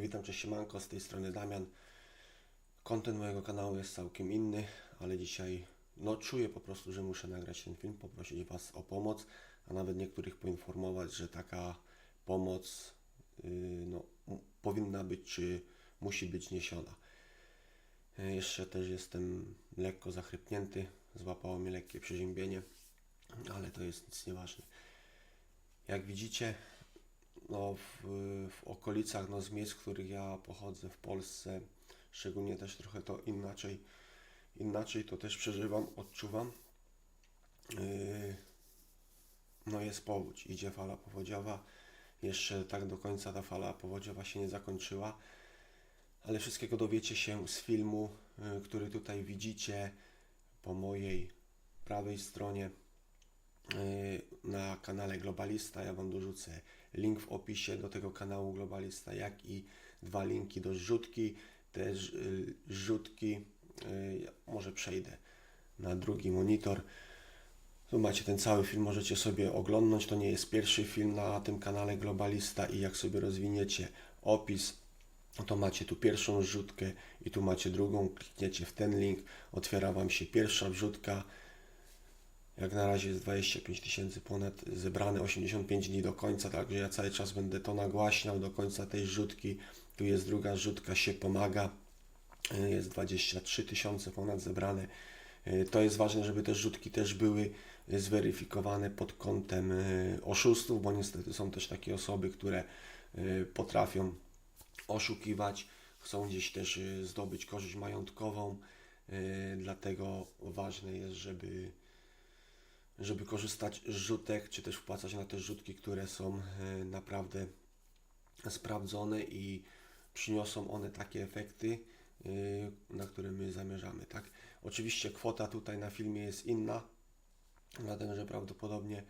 Witam, cześć siemanko, z tej strony Damian. Kontent mojego kanału jest całkiem inny, ale dzisiaj no czuję po prostu, że muszę nagrać ten film, poprosić Was o pomoc, a nawet niektórych poinformować, że taka pomoc yy, no, powinna być, czy musi być niesiona. Yy, Jeszcze też jestem lekko zachrypnięty, złapało mnie lekkie przeziębienie, ale to jest nic nieważne. Jak widzicie, no, w, w okolicach, no, z miejsc, z których ja pochodzę w Polsce, szczególnie też trochę to inaczej, inaczej to też przeżywam, odczuwam. Yy, no jest powódź, idzie fala powodziowa. Jeszcze tak do końca ta fala powodziowa się nie zakończyła, ale wszystkiego dowiecie się z filmu, yy, który tutaj widzicie po mojej prawej stronie na kanale Globalista. Ja Wam dorzucę link w opisie do tego kanału Globalista, jak i dwa linki do zrzutki. Te y, zrzutki, y, może przejdę na drugi monitor. Tu macie ten cały film, możecie sobie oglądnąć. To nie jest pierwszy film na tym kanale Globalista i jak sobie rozwiniecie opis, to macie tu pierwszą zrzutkę i tu macie drugą. Klikniecie w ten link, otwiera Wam się pierwsza wrzutka. Jak na razie jest 25 tysięcy ponad zebrane, 85 dni do końca, także ja cały czas będę to nagłaśniał do końca tej rzutki. Tu jest druga rzutka, się pomaga. Jest 23 tysiące ponad zebrane. To jest ważne, żeby te rzutki też były zweryfikowane pod kątem y, oszustów, bo niestety są też takie osoby, które y, potrafią oszukiwać, chcą gdzieś też y, zdobyć korzyść majątkową. Dlatego ważne jest, żeby żeby korzystać z rzutek, czy też wpłacać na te rzutki, które są e, naprawdę sprawdzone i przyniosą one takie efekty, e, na które my zamierzamy, tak? Oczywiście kwota tutaj na filmie jest inna, dlatego że prawdopodobnie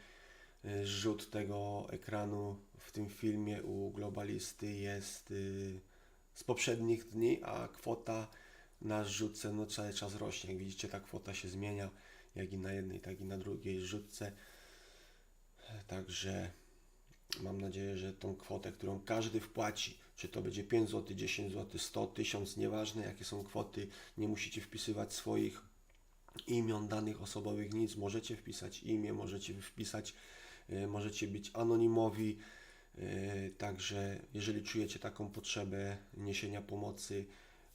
e, rzut tego ekranu w tym filmie u globalisty jest z poprzednich dni, a kwota na rzutce no cały czas rośnie. Jak widzicie, ta kwota się zmienia, jak i na jednej, tak i na drugiej rzutce. Także mam nadzieję, że tą kwotę, którą każdy wpłaci, czy to będzie 5 zł, 10 zł, 100, 1000, nieważne jakie są kwoty, nie musicie wpisywać swoich imion, danych osobowych, nic. Możecie wpisać imię, możecie wpisać, y, możecie być anonimowi. y, Także jeżeli czujecie taką potrzebę niesienia pomocy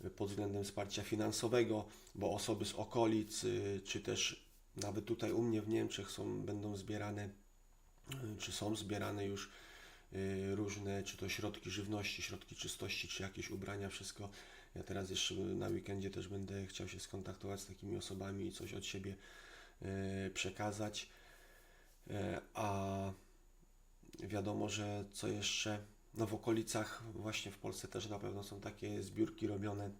y, pod względem wsparcia finansowego, bo osoby z okolic, czy też nawet tutaj u mnie w Niemczech są, będą zbierane, y, czy są zbierane już y, różne, czy to środki żywności, środki czystości, czy jakieś ubrania, wszystko. Ja teraz jeszcze na weekendzie też będę chciał się skontaktować z takimi osobami i coś od siebie y, przekazać. A wiadomo, że co jeszcze, no w okolicach, właśnie w Polsce też na pewno są takie zbiórki robione,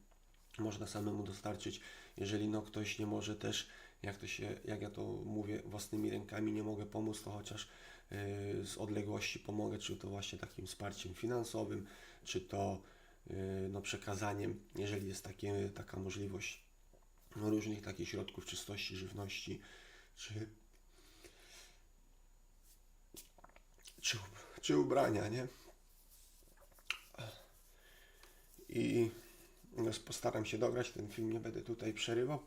można samemu dostarczyć, jeżeli no ktoś nie może też, jak to się, jak ja to mówię, własnymi rękami nie mogę pomóc, to chociaż y, z odległości pomogę, czy to właśnie takim wsparciem finansowym, czy to y, no, przekazaniem, jeżeli jest takie, taka możliwość no, różnych takich środków czystości, żywności, czy, czy, czy ubrania, nie? I no, postaram się dograć ten film, nie będę tutaj przerywał.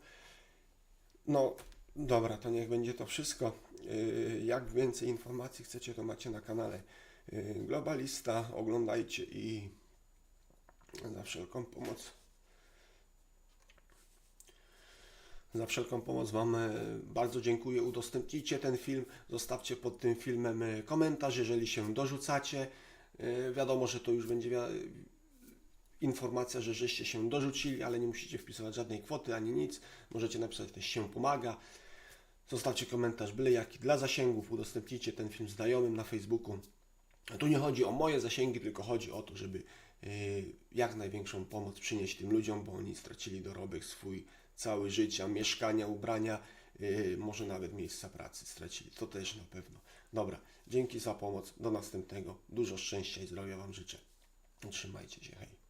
No, dobra, to niech będzie to wszystko. Yy, Jak więcej informacji chcecie, to macie na kanale yy, Globalista. Oglądajcie i za wszelką pomoc. Za wszelką pomoc Wam e, bardzo dziękuję. Udostępnijcie ten film, zostawcie pod tym filmem komentarz, jeżeli się dorzucacie. Wiadomo, że to już będzie informacja, że żeście się dorzucili, ale nie musicie wpisywać żadnej kwoty ani nic. Możecie napisać też się pomaga. Zostawcie komentarz byle jaki dla zasięgów, udostępnijcie ten film znajomym na Facebooku. Tu nie chodzi o moje zasięgi, tylko chodzi o to, żeby yy, jak największą pomoc przynieść tym ludziom, bo oni stracili dorobek swój cały życia, mieszkania, ubrania, yy, może nawet miejsca pracy stracili. To też na pewno. Dobra, dzięki za pomoc. Do następnego. Dużo szczęścia i zdrowia Wam życzę. Trzymajcie się. Hej.